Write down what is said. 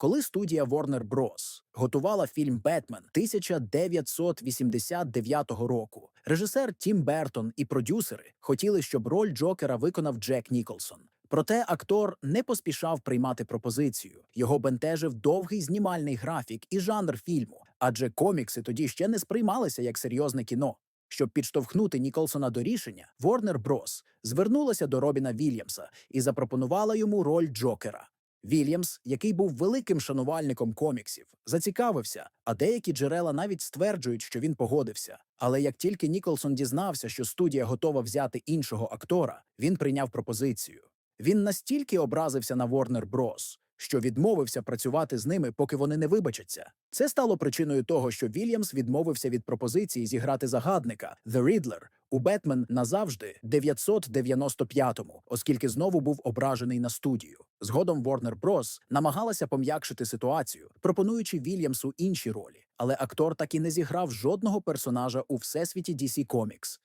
Коли студія Warner Bros. готувала фільм Бетмен 1989 року, режисер Тім Бертон і продюсери хотіли, щоб роль Джокера виконав Джек Ніколсон. Проте актор не поспішав приймати пропозицію. Його бентежив довгий знімальний графік і жанр фільму, адже комікси тоді ще не сприймалися як серйозне кіно. Щоб підштовхнути Ніколсона до рішення, Warner Bros. звернулася до Робіна Вільямса і запропонувала йому роль Джокера. Вільямс, який був великим шанувальником коміксів, зацікавився, а деякі джерела навіть стверджують, що він погодився. Але як тільки Ніколсон дізнався, що студія готова взяти іншого актора, він прийняв пропозицію. Він настільки образився на Warner Bros., що відмовився працювати з ними, поки вони не вибачаться. Це стало причиною того, що Вільямс відмовився від пропозиції зіграти загадника The Riddler у Бетмен назавжди 995-му, оскільки знову був ображений на студію. Згодом Warner Bros. намагалася пом'якшити ситуацію, пропонуючи Вільямсу інші ролі, але актор так і не зіграв жодного персонажа у всесвіті DC Comics.